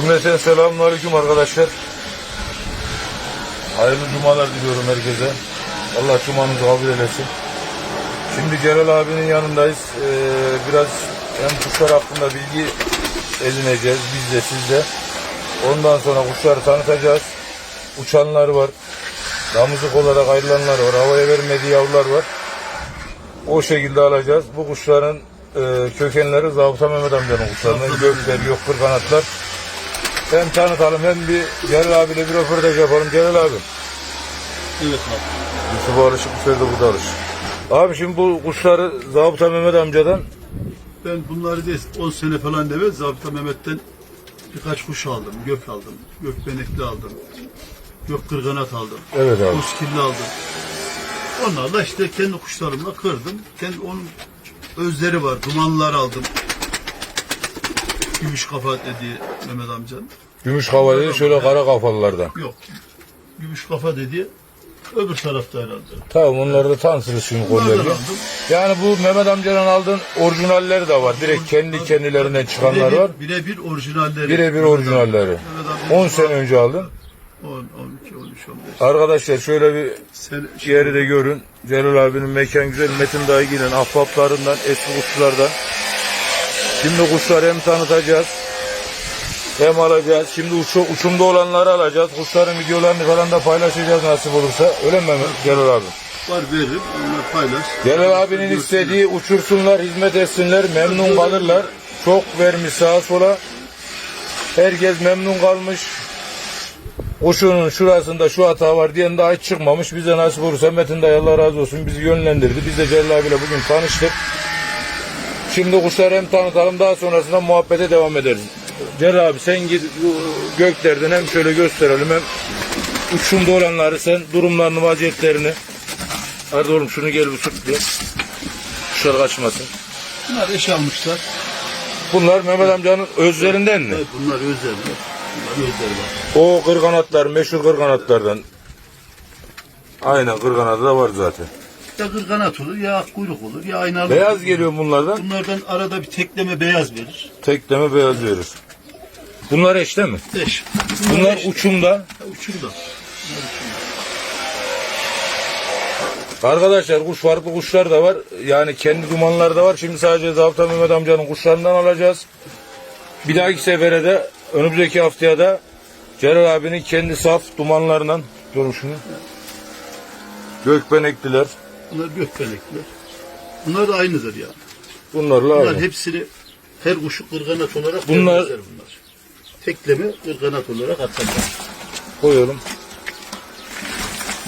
Cümleten selamünaleyküm arkadaşlar. Hayırlı cumalar diliyorum herkese. Allah cumanızı kabul eylesin. Şimdi Celal abinin yanındayız. Ee, biraz hem kuşlar hakkında bilgi edineceğiz biz de siz de. Ondan sonra kuşları tanıtacağız. Uçanlar var. Damızlık olarak ayrılanlar var. Havaya vermediği yavrular var. O şekilde alacağız. Bu kuşların e, kökenleri Zabıta Mehmet amcanın kuşlarının gökler, yok kanatlar. Hem tanıtalım hem bir Celal abiyle bir röportaj yapalım. Celal abi. Evet abi. Yusuf Alışık, bu sefer de burada Alışık. Abi şimdi bu kuşları Zabıta Mehmet amcadan Ben bunları de 10 sene falan evvel Zabıta Mehmet'ten birkaç kuş aldım. Gök aldım. Gök benekli aldım. Gök kırganat aldım. Evet abi. Kuskilli aldım. Onlarla işte kendi kuşlarımla kırdım. Kendi onun özleri var. Dumanlar aldım. Gümüş kafa dediği Mehmet amcanın. gümüş havayı şöyle kara kafalılardan. Yok. Gümüş kafa dediği öbür tarafta herhalde. Tamam onları da tanısınız şimdi Bunlardan konuları. aldım. Yani bu Mehmet amcadan aldığın orijinalleri de var. Direkt kendi kendilerinden çıkanlar var. Birebir orijinalleri. Birebir orijinalleri. Mehmet amca 10 sene önce aldın. 10, 12, 13, 15 Arkadaşlar şöyle bir sene. yeri de görün. Celal abinin mekan güzel. Metin Dayıgil'in ahbaplarından, eski kuşçulardan. Şimdi kuşları hem tanıtacağız hem alacağız. Şimdi uçu, uçumda olanları alacağız. Kuşların videolarını falan da paylaşacağız nasip olursa. Öyle mi Celal abi? Var veririm. Onlar paylaş. Celal abinin istediği uçursunlar, hizmet etsinler, memnun kalırlar. Çok vermiş sağa sola. Herkes memnun kalmış. Kuşunun şurasında şu hata var diyen daha hiç çıkmamış. Bize nasip olursa Metin dayı Allah razı olsun bizi yönlendirdi. Biz de Celal abiyle bugün tanıştık. Şimdi kuşları hem tanıtalım daha sonrasında muhabbete devam ederiz. Celal abi sen git göklerden hem şöyle gösterelim hem uçumda olanları sen durumlarını vaziyetlerini Hadi oğlum şunu gel bir tut bir. Kuşlar kaçmasın. Bunlar eş almışlar. Bunlar Mehmet amcanın özlerinden mi? Evet, bunlar özel. Bunlar var. O kırganatlar, meşhur kırganatlardan. Aynen kırganadı da var zaten. Ya kırganat olur ya kuyruk olur ya aynalı. Beyaz olur. geliyor bunlardan. Bunlardan arada bir tekleme beyaz verir. Tekleme beyaz verir. Bunlar eşte mi? Eş. Bunlar eş. uçumda. uçumda. Arkadaşlar kuş farklı kuşlar da var. Yani kendi dumanları da var. Şimdi sadece Zavta Mehmet amcanın kuşlarından alacağız. Bir dahaki sefere de önümüzdeki haftaya da Celal abinin kendi saf dumanlarından görün şunu. Gökbenekliler. Bunlar gökbenekler. Bunlar da aynıdır yani. Bunlarla Bunlar aynı. hepsini her kuşu kırganat olarak Bunlar- bunlar. Tekleme kırganat olarak atarlar. koyalım.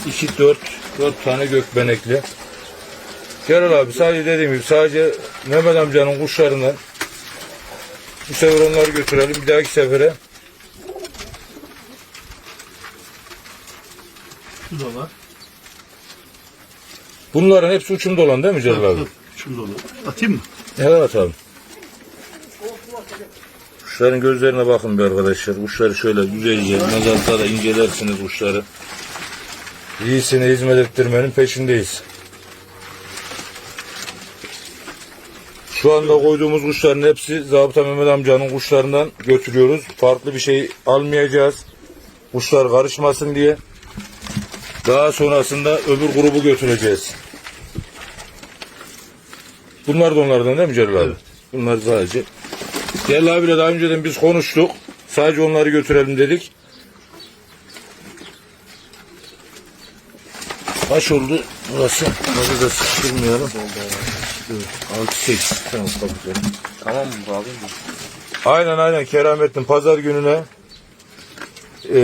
2 4 4 tane gökbenekli. Celal abi sadece dediğim gibi sadece Mehmet amcanın kuşlarından bu sefer onları götürelim. Bir dahaki sefere Şu da var. Bunların hepsi uçumda olan değil mi Celal abi? Şunda olur. Atayım mı? Evet abi. Kuşların gözlerine bakın bir arkadaşlar. Kuşları şöyle güzelce nazarda da incelersiniz kuşları. İyisine hizmet ettirmenin peşindeyiz. Şu anda koyduğumuz kuşların hepsi Zabıta Mehmet amcanın kuşlarından götürüyoruz. Farklı bir şey almayacağız. Kuşlar karışmasın diye. Daha sonrasında öbür grubu götüreceğiz. Bunlar da onlardan değil mi Celal abi? Evet. Bunlar sadece. Celal abiyle daha önceden biz konuştuk. Sadece onları götürelim dedik. Kaç oldu burası? Hadi da sıkıştırmayalım. 6 8 tamam kapatalım. Tamam mı? Aynen aynen Keramettin pazar gününe ee,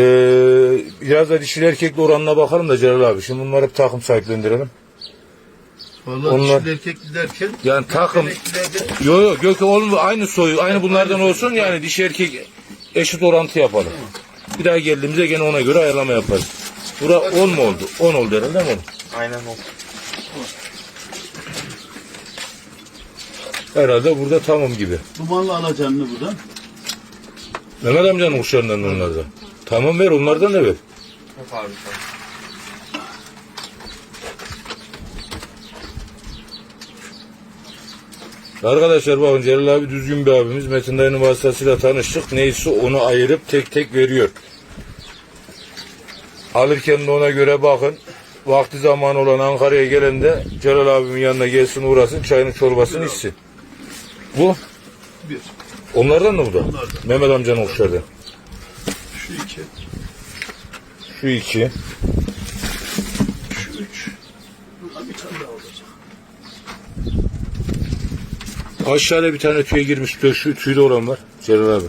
biraz da dişili erkekli oranına bakalım da Celal abi. Şimdi bunları hep takım sahiplendirelim. Vallahi Onlar- dişil erkek derken Yani takım Yo yo gök oğlum aynı soyu aynı bunlardan olsun yani dişi erkek eşit orantı yapalım. Bir daha geldiğimizde gene ona göre ayarlama yaparız. Bura 10 mu oldu? 10 oldu herhalde değil mi? Aynen o. Herhalde burada tamam gibi. dumanlı alacanını buradan. Mehmet amcanın kuşlarından da onlardan. Tamam ver onlardan da ver. Yok abi. Arkadaşlar bakın Celal abi düzgün bir abimiz. Metin dayının vasıtasıyla tanıştık. Neyse onu ayırıp tek tek veriyor. Alırken de ona göre bakın. Vakti zamanı olan Ankara'ya gelen de Celal abimin yanına gelsin uğrasın çayını çorbasını içsin. Bu Bir. onlardan mı bu da? Mehmet amcanın kuşları. Şu iki. Şu iki. Şu üç. Buradan bir tane daha olacak. Aşağıda bir tane tüye girmiş. Şu tüyde olan var. Celal abi.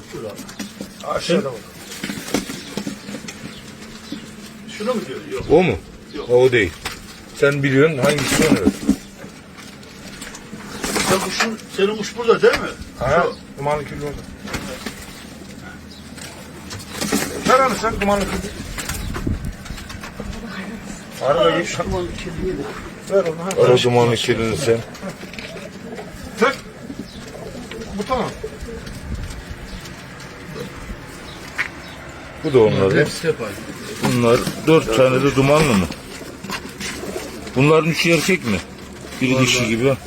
Aşağıda var. Şuna mı diyor? Yok. O mu? Yok. O değil. Sen biliyorsun hangisi onu? Sen kuşun, senin kuş burada değil mi? Ha, dumanlı küllü orada. Onu sen dumanlı küllü. Arada git. Dumanlı de. Ver onu. Ara dumanlı kilini sen. Tık. Bu tamam. Bu da onların. Hepsi hep aynı. Bunlar dört tane de dumanlı mı? Bunların üçü erkek mi? Biri dişi gibi. Bu da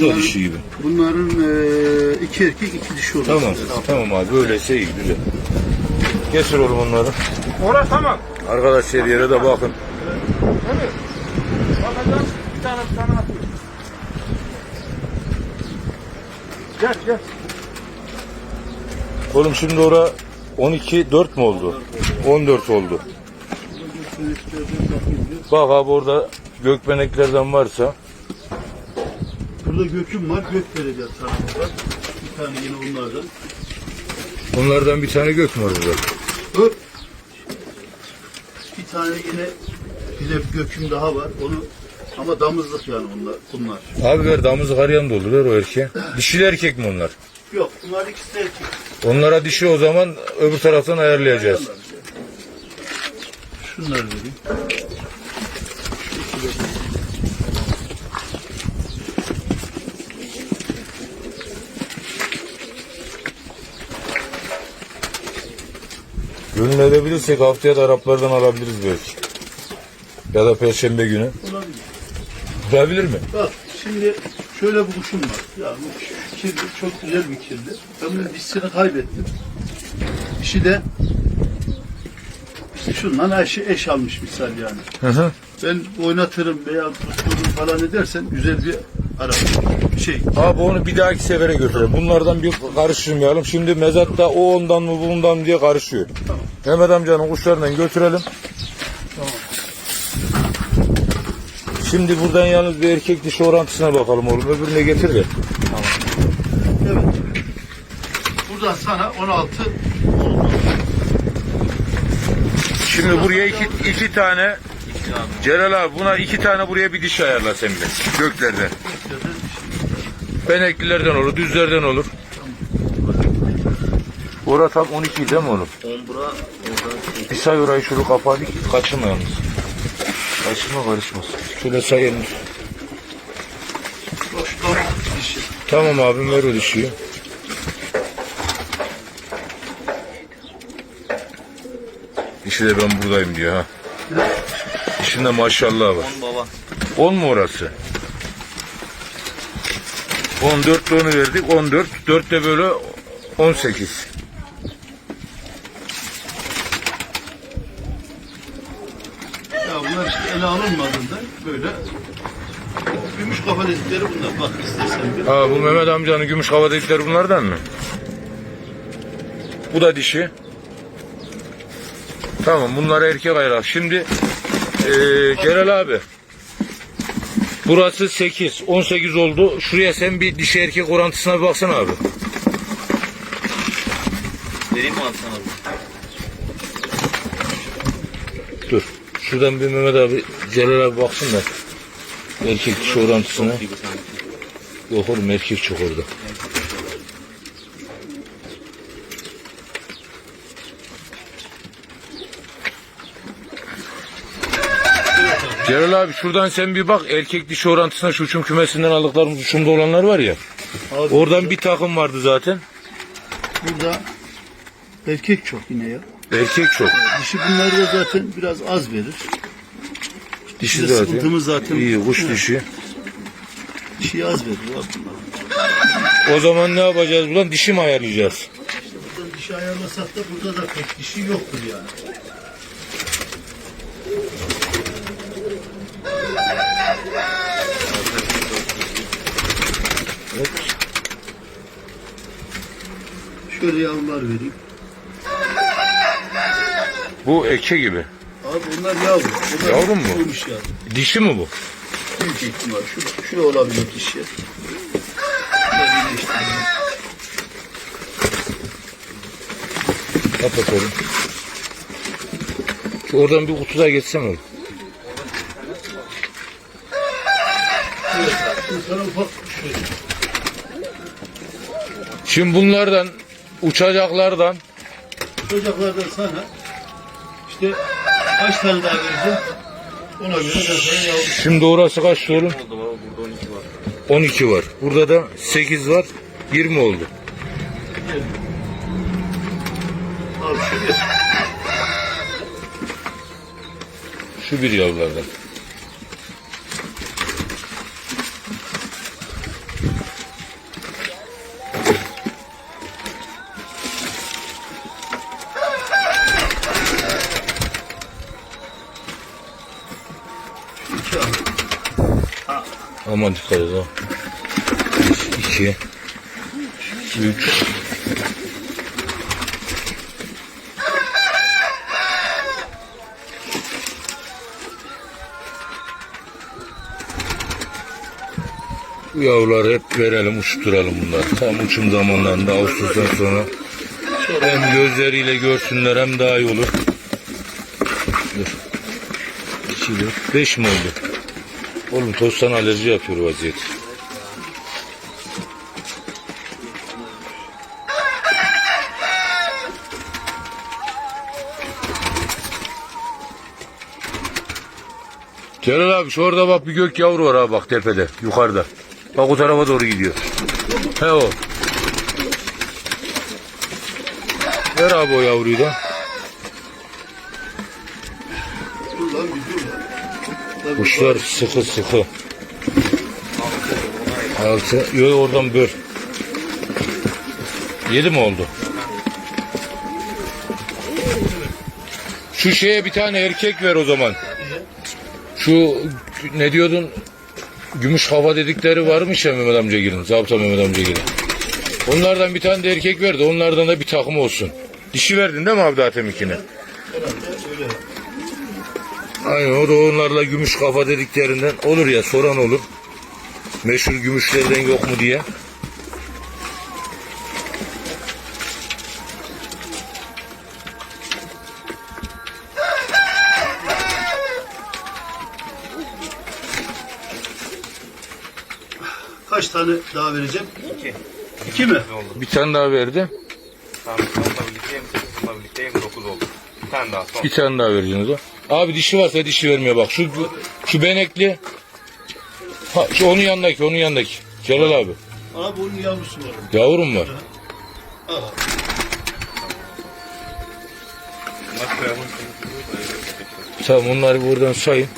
Bunların- dişi gibi. Bunların eee, iki erkek iki dişi olur. Tamam. Tamam abi. Öyleyse iyi güzel. Getir oğlum onları. Orası tamam. Arkadaşlar yere de bakın. Evet. Bakacağım. Bir tane bir tane atıyor. Gel gel. Oğlum şimdi ora 12 4 mü oldu? 14 oldu. Bak abi orada gökbeneklerden varsa Burada göküm var. Gök vereceğiz sana. Bir tane yine onlardan. bunlardan bir tane gök mü var burada? Hop. Bir tane yine bir de bir göküm daha var. Onu ama damızlık yani onlar. Bunlar. Abi ver damızlık arayan da olur ver o erkeğe. Dişili erkek mi onlar? Yok bunlar ikisi de erkek. Onlara dişi o zaman öbür taraftan ayarlayacağız. Şunları vereyim. Gönül edebilirsek haftaya da Araplardan alabiliriz belki. Ya da Perşembe günü. Olabilir. Olabilir mi? Bak şimdi şöyle bir kuşum var. Ya bu kirli, çok güzel bir kirli. Ben bunun dişini kaybettim. Dişi de işte şundan eş, eş almış misal yani. Hı hı. Ben oynatırım veya tuttururum falan edersen güzel bir Arap. Şey, Abi onu bir dahaki sefere götürelim. Bunlardan bir karıştırmayalım. Şimdi mezatta o ondan mı bundan diye karışıyor. Tamam. Mehmet amcanın kuşlarından götürelim. Tamam. Şimdi buradan yalnız bir erkek dişi orantısına bakalım oğlum. Öbürüne getir de. evet. Buradan sana 16 oldu. Şimdi buraya iki, iki tane Celal abi buna iki tane buraya bir diş ayarla sen bir de. Göklerden. Beneklilerden olur, düzlerden olur. Ora tam 12 değil mi oğlum? Bir say orayı şunu kapadı ki kaçırma yalnız. Kaçırma karışmasın. Şöyle. Boştan dişi. Tamam abim ver o dişiyi. Dişi de ben buradayım diyor ha. Dişinde maşallah var. Baba. 10 mu orası? 14 de onu verdik. 14. 4 de böyle 18. Ya bunlar işte ele alınmadığında böyle gümüş kafa dedikleri bunlar. Bak istersen bir. Ha bu Mehmet amcanın gümüş hava dedikleri bunlardan mı? Bu da dişi. Tamam bunlar erkek ayrak. Şimdi eee Celal abi. Burası 8. 18 oldu. Şuraya sen bir dişi erkek orantısına bir baksana abi. Vereyim mi abi sana? Dur. Şuradan bir Mehmet abi Celal abi baksın da. Erkek dişi orantısına. Yok oğlum erkek çok orada. Celal abi şuradan sen bir bak erkek dişi orantısına şu uçum kümesinden aldıklarımız uçumda olanlar var ya. Abi, Oradan bir takım vardı zaten. burada erkek çok yine ya. Erkek çok. Dişi bunları da zaten biraz az verir. Dişi Bir de zaten. sıkıntımız zaten- İyi kuş dişi. Dişi az veriyor. O zaman ne yapacağız buradan? Dişi mi ayarlayacağız? Buradan dişi ayarlasak da burada da pek dişi yoktur yani. Şöyle yavrular vereyim. Bu eke gibi. Abi onlar yavru. Onlar Yavru mu? Olmuş yani. Dişi mi bu? Büyük ihtimal. Şu, şu olabilir birleştirelim. Kapat oğlum. Şu oradan bir kutuda geçsem oğlum. Şimdi bunlardan uçacaklardan Çocuklardan sana işte kaç tane daha vereceğim? Şimdi orası kaç oğlum? Oldu baba burada 12 var. 12 var. Burada da 8 var. 20 oldu. al şu bir. Şu bir yavrulardan. Aman dikkat et ha. 2 3 Bu yavruları hep verelim, uçturalım bunlar. Tam uçum zamanlarında Ağustos'tan sonra hem gözleriyle görsünler hem daha iyi olur. Dur. 2 4 5 mi oldu? Oğlum tosttan alerji yapıyor vaziyet. Celal abi şu orada bak bir gök yavru var abi bak tepede yukarıda. Bak o tarafa doğru gidiyor. He o. Ver abi o yavruyu da. Kuşlar sıkı sıkı. Altı. Yok oradan böl. Yedi mi oldu? Şu şeye bir tane erkek ver o zaman. Şu ne diyordun? Gümüş hava dedikleri varmış ya Mehmet amca gelin. Zabıta Mehmet amca gelin. Onlardan bir tane de erkek ver de onlardan da bir takım olsun. Dişi verdin değil mi abi daha temikine? Aynen o da onlarla gümüş kafa dediklerinden olur ya soran olur. Meşhur gümüşlerden yok mu diye. Kaç tane daha vereceğim? 2. İki mi? Bir tane daha verdi. Tamam birlikteyim. Sonla birlikteyim 9 oldu. Bir tane daha son. Bir tane daha vereceksiniz. o. Abi dişi varsa dişi vermiyor bak. Şu şu benekli. Ha, şu onun yanındaki, onun yanındaki. Celal abi. Abi bunun yavrusu var. Yavrum var. Al. Tamam onları buradan sayın.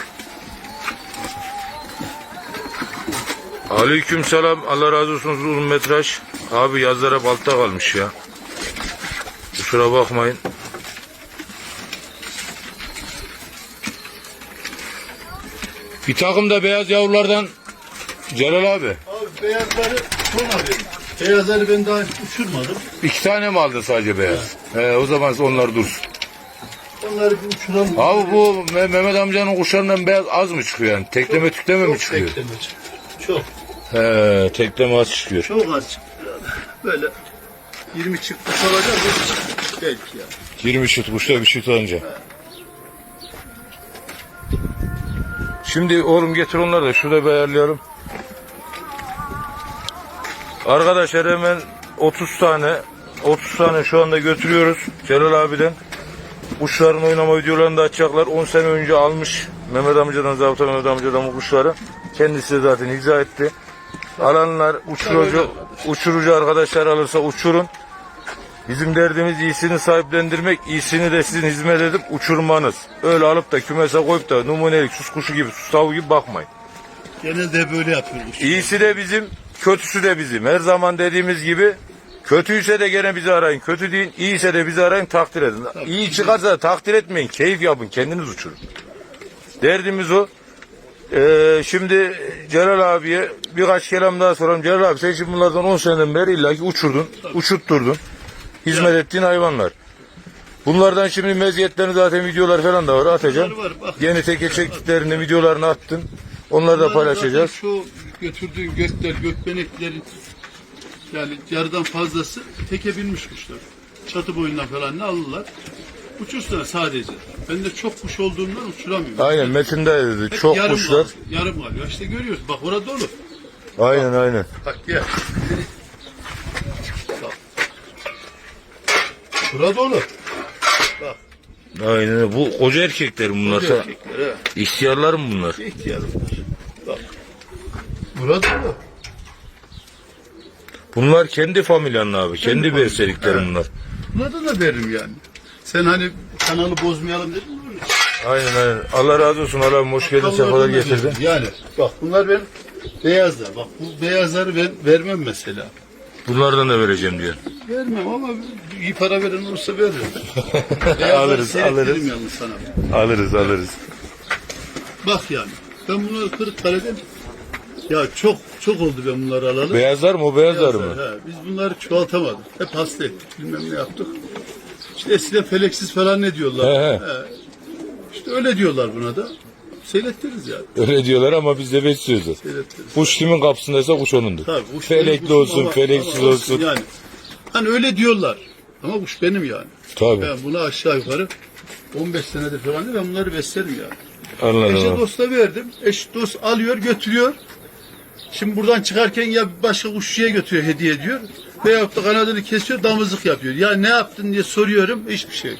Aleyküm selam. Allah razı olsun uzun metraj. Abi yazlara balta kalmış ya. Kusura bakmayın. Bir takım da beyaz yavrulardan Celal abi. Abi beyazları ver. Beyazları ben daha uçurmadım. İki tane mi aldı sadece beyaz? He, o zaman onlar dursun. Onları bir uçuralım. Abi bu Me- Mehmet amcanın kuşlarından beyaz az mı çıkıyor yani? Tekleme tükleme mi çıkıyor? bekleme çıktı. Çok. He, tekleme az çıkıyor. Çok az çıktı. Böyle 20 çıktı olacak mı? Belki ya. 20 şut kuşta bir şut önce. Şimdi oğlum getir onları da şurada bir ayarlayalım. Arkadaşlar hemen 30 tane 30 tane şu anda götürüyoruz Celal abiden. Kuşların oynama videolarını da açacaklar. 10 sene önce almış Mehmet amcadan, Zabıta Mehmet amcadan bu kuşları. Kendisi zaten izah etti. Alanlar uçurucu, uçurucu arkadaşlar alırsa uçurun. Bizim derdimiz iyisini sahiplendirmek, iyisini de sizin hizmet edip uçurmanız. Öyle alıp da kümese koyup da numunelik sus kuşu gibi, sus tavuğu gibi bakmayın. Genelde böyle yapıyoruz. İyisi de bizim, kötüsü de bizim. Her zaman dediğimiz gibi kötüyse de gene bizi arayın. Kötü deyin, iyiyse de bizi arayın, takdir edin. İyi çıkarsa da takdir etmeyin, keyif yapın, kendiniz uçurun. Derdimiz o. Ee, şimdi Celal abiye birkaç kelam daha soralım. Celal abi sen şimdi bunlardan 10 seneden beri illaki uçurdun, uçutturdun. Hizmet ettiğin hayvanlar. Bunlardan şimdi meziyetlerini zaten videolar falan da var atacağım. Var, bak. Yeni teke çektiklerini videolarını attın. Onları da paylaşacağız. Şu götürdüğün gökler, gökbeneklerin yani yarıdan fazlası teke binmiş kuşlar. Çatı boyundan falan ne alırlar. Uçursunlar sadece. Ben de çok kuş olduğundan uçuramıyorum. Aynen Metin de dedi. Hep Çok yarım kuşlar. kalıyor, Yarım kalıyor. İşte görüyoruz. Bak orada dolu. Aynen aynen. Bak gel. Bura dolu. Aynen bu koca erkekler bunlar. Koca erkekler, he. İhtiyarlar mı bunlar? İhtiyarım var. Bak. Bura dolu. Bunlar kendi familyanın abi. Kendi familya, berseriklerim evet. bunlar. Buna da veririm yani. Sen hani kanalı bozmayalım dedin mi? Aynen aynen. Allah razı olsun. Allah'ım hoş geldin. Sefalar getirdin. Yani bak bunlar benim beyazlar. Bak bu beyazları ben vermem mesela. Bunlardan da vereceğim diyor. Vermem ama iyi para veren olursa veririm. Alırız, alırız. yalnız sana. Alırız alırız. Bak yani. Ben bunları Kırıkkale'den ya çok çok oldu ben bunları alalı. Beyazlar mı o beyazlar mı? He, biz bunları çoğaltamadık. Hep hasta ettik. Bilmem ne yaptık. İşte eskiden feleksiz falan ne diyorlar. He, he. İşte öyle diyorlar buna da. Seyrettiririz yani. Öyle diyorlar ama biz de besliyoruz. Seyrettiririz. Kuş kimin kapısındaysa kuş onundur. Tabii, kuş Felekli benim olsun, ama- feleksiz ama olsun. Yani. Hani öyle diyorlar. Ama kuş benim yani. Tabii. Ben bunu aşağı yukarı 15 senedir falan ben bunları beslerim yani. Anladım. Eşe dosta verdim. Eş dost alıyor götürüyor. Şimdi buradan çıkarken ya başka kuşçuya götürüyor hediye ediyor. Veyahut da kanadını kesiyor damızlık yapıyor. Ya ne yaptın diye soruyorum hiçbir şey.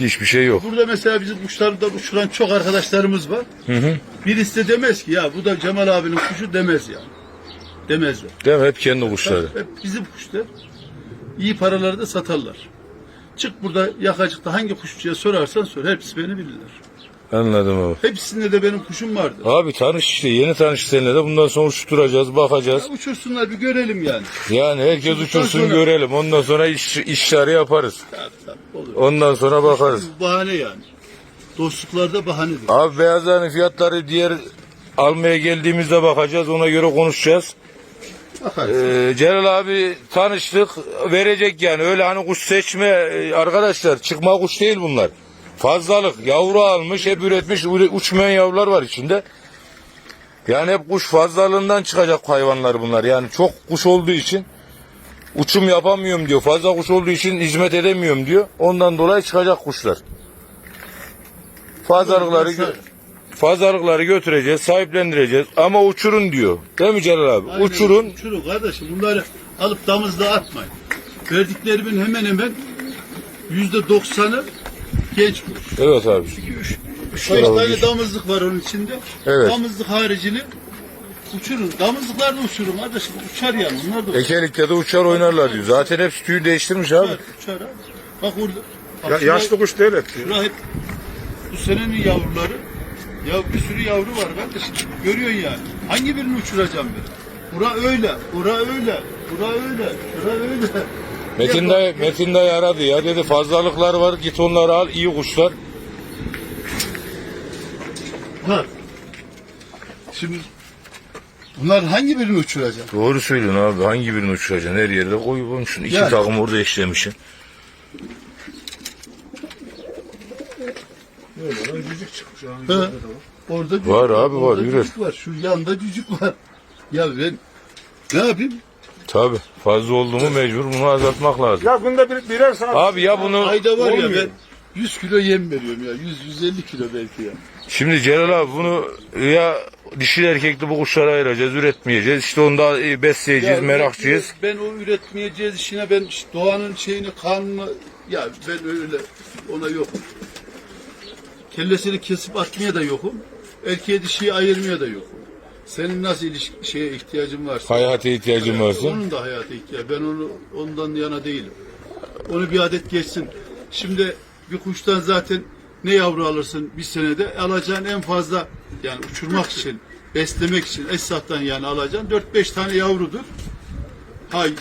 Hiçbir şey yok. Burada mesela bizim kuşlardan uçuran çok arkadaşlarımız var. Birisi de demez ki ya bu da Cemal abinin kuşu demez yani. Demezler. Değil mi? Hep kendi kuşları. Hep bizim kuşlar. İyi paraları da satarlar. Çık burada yakacıkta hangi kuşçuya sorarsan sor. Hepsi beni bilirler. Anladım abi. Hepsinde de benim kuşum vardı. Abi tanış işte yeni tanış seninle de bundan sonra uçturacağız bakacağız. Ya uçursunlar bir görelim yani. Yani herkes uçursun sonra- görelim ondan sonra iş, işleri yaparız. Tabii tabii olur. Ondan sonra bakarız. Bu bahane yani. Dostluklarda bahanedir. Abi beyazların fiyatları diğer almaya geldiğimizde bakacağız ona göre konuşacağız. Bakarız. Ee, Celal abi tanıştık verecek yani öyle hani kuş seçme e, arkadaşlar çıkma kuş değil bunlar. Fazlalık yavru almış hep üretmiş uçmayan yavrular var içinde. Yani hep kuş fazlalığından çıkacak hayvanlar bunlar yani çok kuş olduğu için uçum yapamıyorum diyor fazla kuş olduğu için hizmet edemiyorum diyor ondan dolayı çıkacak kuşlar. Fazlalıkları gö- fazlalıkları götüreceğiz sahiplendireceğiz ama uçurun diyor değil mi Celal abi Aynen, uçurun Uçurun kardeşim. Bunları alıp damızda atmayın. Verdiklerimin hemen hemen yüzde doksanı genç kuş. Evet abi. İki, üç, üç beş tane damızlık var onun içinde. Evet. Damızlık haricini uçurun. Damızlıklar da uçurun kardeşim. Uçar yani. Onlar da uçar. Ekelikte de uçar oynarlar diyor. Zaten hepsi tüyü değiştirmiş abi. Uçar, uçar abi. Bak orada. Bak Ya, şurada- yaşlı kuş değil hep bu senenin yavruları. Ya bir sürü yavru var kardeşim. Görüyorsun yani. Hangi birini uçuracağım ben? Bura öyle, bura öyle, bura öyle, bura öyle. Metin dayı, Metin dayı aradı ya dedi fazlalıklar var git onları al iyi kuşlar. bak. Şimdi bunlar hangi birini uçuracağım? Doğru söylüyorsun abi hangi birini uçuracaksın her yerde koymuşsun. İki Yani. takım orada eşlemişsin. Cücük çıkmış. He. Orada Var abi, var, orada yürü. cücük var. Şu yanda cücük var. Ya ben ne yapayım? Tabi fazla oldu mu mecbur bunu azaltmak lazım. Ya günde bir, birer saat. Abi ya bunu Ayda var ya ben 100 kilo yem veriyorum ya. 100-150 kilo belki ya. şimdi Celal abi bunu ya dişi erkekli bu kuşlara ayıracağız üretmeyeceğiz. İşte onu da e, besleyeceğiz Ya merakçıyız. Ben o üretmeyeceğiz işine ben işte doğanın şeyini kanunu ya ben öyle ona yokum. Kellesini kesip atmaya da yokum. Erkeğe dişiyi ayırmaya da yokum. Senin nasıl ilişki, şeye ihtiyacın varsa. Hayata ihtiyacın varsa. Onun da hayata ihtiyacı. Ben onu ondan yana değilim. Onu bir adet geçsin. Şimdi bir kuştan zaten ne yavru alırsın bir senede alacağın en fazla yani uçurmak için beslemek için Esat'tan yani alacaksın 4-5 tane yavrudur. Hay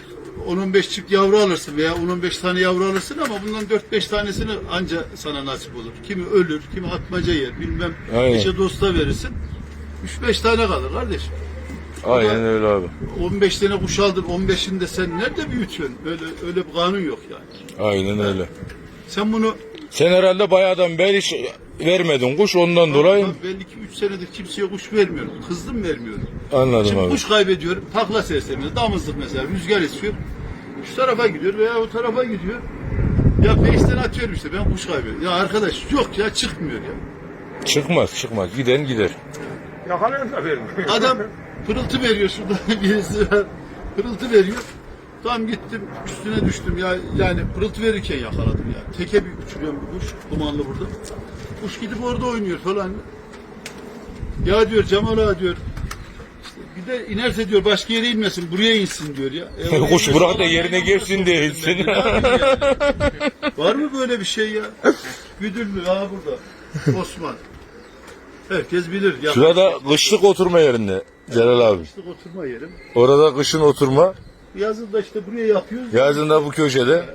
10-15 çift yavru alırsın veya 10-15 tane yavru alırsın ama bundan 4-5 tanesini anca sana nasip olur. Kimi ölür, kimi atmaca yer, bilmem Aynen. eşe dosta verirsin. 3-5 tane kalır kardeşim. Aynen öyle abi. 15 tane kuş aldın, 15'ini de sen nerede büyütüyorsun? Öyle öyle bir kanun yok yani. Aynen öyle. Sen bunu Sen herhalde bayağıdan beri hiç vermedin kuş ondan dolayı Ben belli ki 3 senedir kimseye kuş vermiyorum. Kızdım vermiyorum. anladım Şimdi abi. kuş kaybediyorum. Takla sersemiyor. Damızlık mesela rüzgar esiyor. Şu tarafa gidiyor veya o tarafa gidiyor. Ya face'ten atıyorum işte ben kuş kaybediyorum. Ya arkadaş yok ya çıkmıyor ya. Çıkmaz çıkmaz. Giden gider. Yakalayın da verin. Adam pırıltı veriyor şurada birisi. Pırıltı veriyor. Tam gittim üstüne düştüm ya yani pırıltı verirken yakaladım ya. Teke bir uçuruyorum bir kuş dumanlı burada. Kuş gidip orada oynuyor falan. Ya diyor Cemal ağa diyor. işte bir de inerse diyor başka yere inmesin buraya insin diyor ya. E, Kuş bırak da yerine burada diye insin. Ne yapayım? Var mı böyle bir şey ya? Güdüllü ha burada. Osman. Herkes bilir. Ya Şurada kışlık oturma yerinde Celal abi. Kışlık oturma yerim. Orada kışın oturma. Yazın da işte buraya yapıyoruz. Yazın da bu köşede.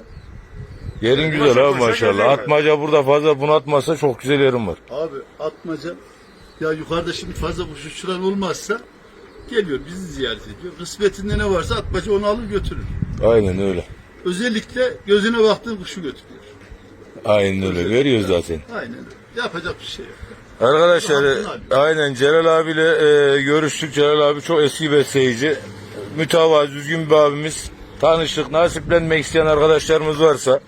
Yerin güzel abi maşallah. Atmaca burada fazla bunaltmasa çok güzel yerim var. Abi atmaca ya yukarıda şimdi fazla kuş uçuran olmazsa geliyor bizi ziyaret ediyor. Kısmetinde ne varsa atmaca onu alır götürür. Aynen öyle. Özellikle gözüne baktığın kuşu götürüyor. Aynen öyle. Görüyoruz zaten. Aynen. Yapacak bir şey yok. Arkadaşlar al. aynen Celal abiyle e, görüştük. Celal abi çok eski besleyici. Mütevazı düzgün bir abimiz. Tanıştık. Nasiplenmek isteyen arkadaşlarımız varsa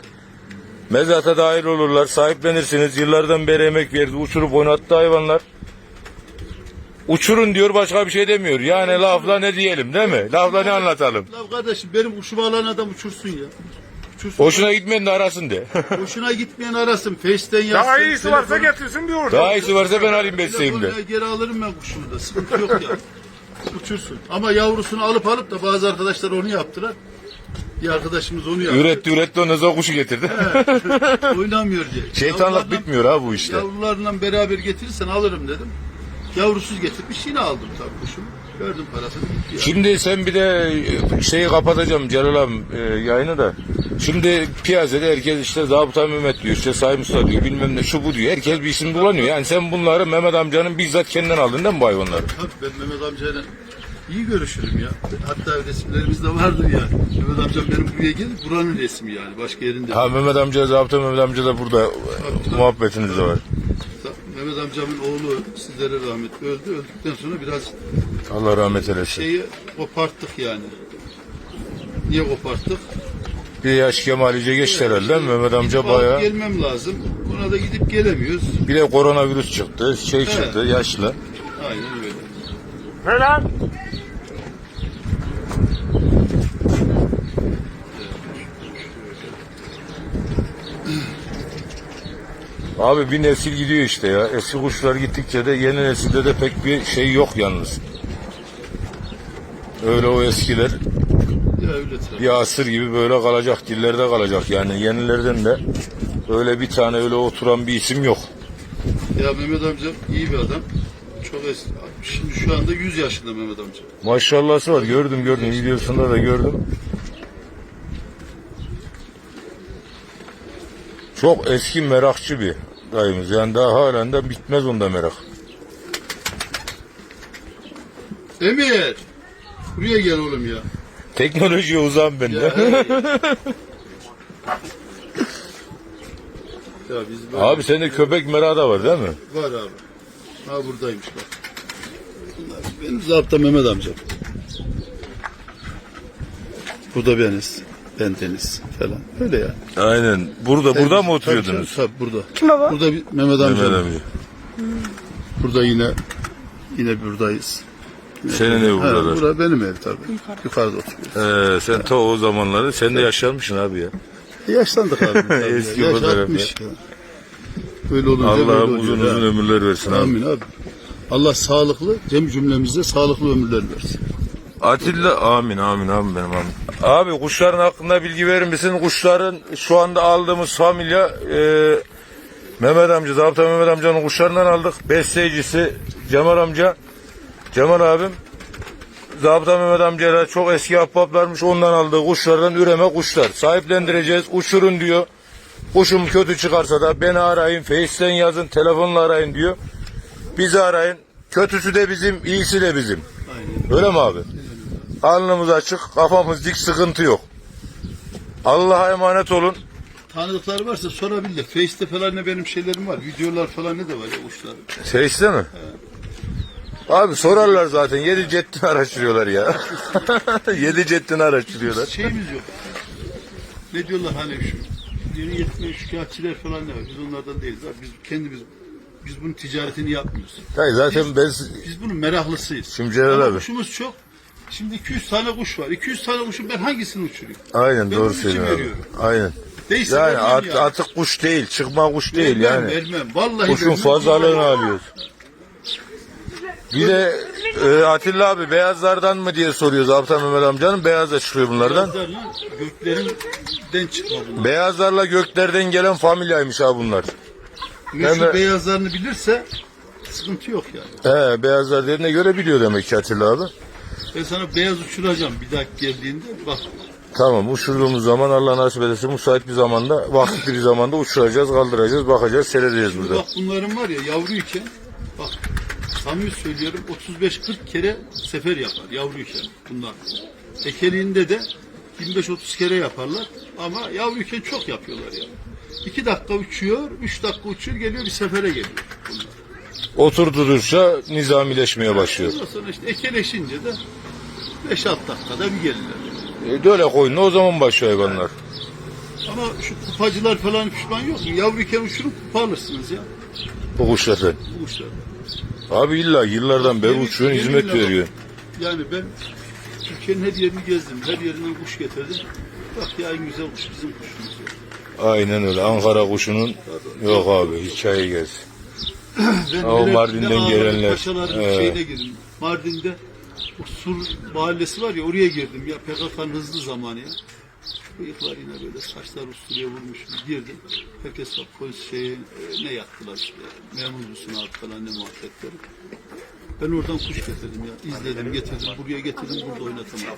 mezata dahil olurlar. Sahiplenirsiniz. Yıllardan beri emek verdi. Uçurup oynattı hayvanlar. Uçurun diyor başka bir şey demiyor. Yani lafla ne diyelim değil mi? Lafla ne anlatalım? La kardeşim benim kuşumu alan adam uçursun ya. Uçursun. Hoşuna gitmeyen de arasın de. Hoşuna gitmeyen arasın. Face'ten yazsın. Daha iyisi varsa telefonu- getirsin bir orada. Daha iyisi varsa ben alayım besleyeyim de. Geri alırım ben kuşumu da. Sıkıntı yok ya. Uçursun. Ama yavrusunu alıp alıp da bazı arkadaşlar onu yaptılar. Bir arkadaşımız onu yaptı. Üretti üretti ondan sonra kuşu getirdi. Oynamıyor diye. Şeytanlık Yavrularla- bitmiyor ha bu işte. Yavrularla beraber getirirsen alırım dedim. Yavrusuz getirmiş yine aldım tabii kuşumu. Gördüm parasını gitti ya. Şimdi sen bir de şeyi kapatacağım Celal abi e, yayını da. Şimdi piyasada herkes işte Zabıta Mehmet diyor, işte Sayın Usta diyor, bilmem ne şu bu diyor. Herkes bir isim kullanıyor. Yani sen bunları Mehmet amcanın bizzat kendinden aldın değil mi bu hayvanları? Tabii ben Mehmet amcayla iyi görüşürüm ya. Hatta resimlerimiz de vardır ya. Mehmet amcam benim buraya gelir buranın resmi yani. Başka yerinde. Ha Mehmet amca, Zabıta Mehmet amca da burada muhabbetiniz de var. Mehmet amcamın oğlu sizlere rahmet öldü. Öldükten sonra biraz Allah rahmet eylesin. şeyi koparttık yani. Niye koparttık? Bir yaş kemalice geçti herhalde değil mi? Mehmet amca Gidip alıp bayağı. Gelmem lazım. Buna da gidip gelemiyoruz. Bir de koronavirüs çıktı, şey çıktı, yaşlı. Aynen öyle. Falan. Abi bir nesil gidiyor işte ya. Eski kuşlar gittikçe de yeni nesilde de pek bir şey yok yalnız. Öyle o eskiler Ya öyle tabii. bir asır gibi böyle kalacak, dillerde kalacak. Yani yenilerden de öyle bir tane öyle oturan bir isim yok. Ya Mehmet amcam iyi bir adam. Çok eski. Şimdi şu anda 100 yaşında Mehmet amca. Maşallahı var. Gördüm gördüm. Videosunda da gördüm. Çok eski merakçı bir dayımız. Yani daha halen de bitmez onda merak. Emir! Buraya gel oğlum ya. Teknolojiye uzağım ben Ya, de. hey. ya biz böyle- Abi sende köpek merağı da var değil mi? Var abi. Ha buradaymış bak. Bunlar Benim zapta Mehmet amcam. Bu da beniz. Ben Deniz falan. Öyle ya. Aynen. Burada burada mı oturuyordunuz? Tabii, tabii, burada. Kim baba? Burada bir Mehmet amcam. Mehmet amca. Burada yine yine buradayız. Senin ev Ha, burada. bura benim ev tabii. Yukarıda oturuyoruz. Ee, sen ta o zamanları sen de yaşlanmışsın abi ya. E, yaşlandık abi. Eski Yaş fotoğraf 60 ya. Öyle olunca böyle Allah oluyor uzun ya. uzun ömürler versin abi. Amin abi. Allah sağlıklı, cem cümlemizde sağlıklı ömürler versin. Atilla amin amin amin benim amin. Abi kuşların hakkında bilgi verir misin? Kuşların şu anda aldığımız familya e, Mehmet amca, Zabıta Mehmet amcanın kuşlarından aldık. Besleyicisi Cemal amca. Cemal abim Zabıta Mehmet amcayla çok eski ahbaplarmış ondan aldığı kuşlardan üreme kuşlar. Sahiplendireceğiz, uçurun diyor. Kuşum kötü çıkarsa da beni arayın, Face'ten yazın, telefonla arayın diyor. Bizi arayın. Kötüsü de bizim, iyisi de bizim. Öyle mi abi? Alnımız açık, kafamız dik, sıkıntı yok. Allah'a emanet olun. Tanıdıkları varsa sorabilirler. Face'te falan ne benim şeylerim var. Videolar falan ne de var ya uçlar. Face'te mi? Abi sorarlar zaten. Yedi cettini araştırıyorlar ya. Yedi cettini araştırıyorlar. Şeyimiz yok. Ne diyorlar hani şu yeni yetmeyen şikayetçiler falan ne var. Biz onlardan değiliz. Abi. Biz kendimiz biz bunun ticaretini yapmıyoruz. Hayır zaten ben Biz bunun meraklısıyız. Şimdi Celal abi. kuşumuz çok. Şimdi 200 tane kuş var. 200 tane kuşun ben hangisini uçurayım? aynen Ben doğru söylüyorsun. Aynen. Değilse Yani at, yani. atık kuş değil, çıkma kuş değil Vermem, yani. Vermem. Vallahi Kuşun fazlalığını alıyoruz. Bir de e, Atilla abi beyazlardan mı diye soruyor Zabıta Mehmet amcanın. Beyaz da çıkıyor bunlardan. Beyazlarla göklerinden çıkma bunlar. Beyazlarla göklerden gelen familyaymış abi bunlar. Meşhur beyazlarını bilirse sıkıntı yok yani. He beyazlar dediğine göre biliyor demek ki Atilla abi. Ben sana beyaz uçuracağım bir dahaki geldiğinde. Bak Tamam uçurduğumuz zaman Allah nasip ederse müsait bir zamanda vakitli bir zamanda uçuracağız, kaldıracağız, bakacağız, seyredeceğiz burada. bak bunların var ya yavruyken bak samimi söylüyorum 35-40 kere sefer yapar yavruyken bunlar. Ekeliğinde de 25-30 kere yaparlar ama yavruyken çok yapıyorlar ya. 2 dakika uçuyor, 3 dakika uçuyor, geliyor bir sefere geliyor. Bunlar. Oturdurursa nizamileşmeye başlıyor. Ondan sonra işte ekeleşince de 5-6 dakikada bir gelirler. E, böyle koyun o zaman başlıyor hayvanlar. Ama şu kupacılar falan pişman yok mu? Yavruyken uçurup kupa alırsınız ya Bu kuşları. bu kuşlarda. Abi illa yıllardan beri Yemin- uçuyorsun, hizmet veriyor. Yani ben Türkiye'nin her yerini gezdim. Her yerinden kuş getirdim. Bak ya en güzel kuş bizim kuşumuz. ya. Aynen öyle. Ankara kuşunun yok abi hikaye gelsin. Ben Melekli'de Mardin'den gelenler, Paşaların evet. şeyine girdim. Mardin'de o Sur mahallesi var ya oraya girdim. Ya PKK'nın hızlı zamanı ya. Bıyıklar yine böyle saçlar üstüne vurmuş. Girdim. Herkes bak polis şeye e, ne yaktılar işte. Memur musun abi falan ne muhabbetleri. Ben oradan kuş getirdim ya. İzledim, getirdim, buraya getirdim, burada oynatamam.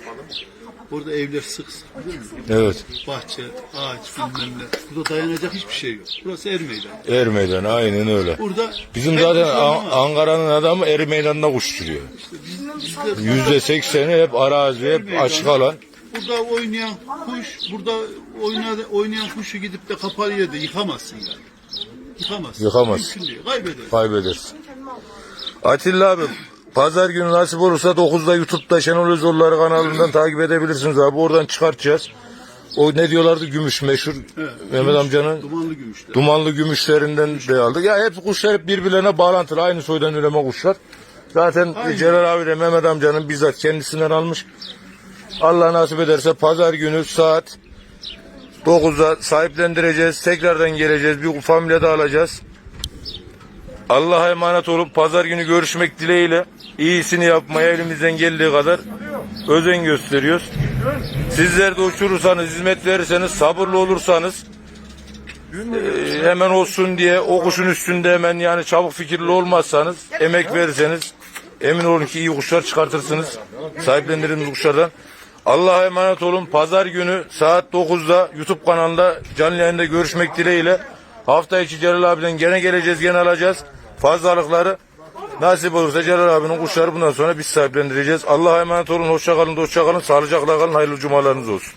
Orada evler sık sık biliyor musun? Evet. Bahçe, ağaç bilmem ne. Burada dayanacak hiçbir şey yok. Burası er meydan. Er meydanı aynen öyle. Burada Bizim her zaten kuş An- oynamaz. Ankara'nın adamı er meydanında kuş sürüyor. Bizde- Yüzde sekseni hep arazi, hep açık alan. Burada oynayan kuş, burada oynayan, oynayan kuşu gidip de kapalı yerde yıkamazsın yani. Yıkamazsın. Yıkamazsın. Mümkün değil. Kaybedersin. Kaybedersin. Atilla abi pazar günü nasip olursa 9'da YouTube'da Şenol Özolları kanalından takip edebilirsiniz abi. Oradan çıkartacağız. O ne diyorlardı gümüş meşhur Mehmet gümüş, amcanın Dumanlı gümüşler. dumanlı gümüşlerinden de aldık. Ya hep kuşlar hep birbirlerine bağlantılı. Aynı soydan üreme kuşlar. Zaten Aynen. Celal abi de Mehmet amcanın bizzat kendisinden almış. Allah nasip ederse pazar günü saat 9'da sahiplendireceğiz. Tekrardan geleceğiz. Bir familya da alacağız. Allah'a emanet olup pazar günü görüşmek dileğiyle iyisini yapmaya elimizden geldiği kadar özen gösteriyoruz. Sizler de uçurursanız, hizmet verirseniz, sabırlı olursanız e, hemen olsun diye o kuşun üstünde hemen yani çabuk fikirli olmazsanız, emek verirseniz emin olun ki iyi kuşlar çıkartırsınız. Sahiplendirdiğimiz kuşlardan. Allah'a emanet olun. Pazar günü saat 9'da YouTube kanalında canlı yayında görüşmek dileğiyle. Hafta içi Celal abiden gene geleceğiz, gene alacağız. Fazlalıkları nasip olursa Celal abinin kuşları bundan sonra biz sahiplendireceğiz. Allah'a emanet olun. Hoşça kalın, hoşça kalın. Sağlıcakla kalın. Hayırlı cumalarınız olsun.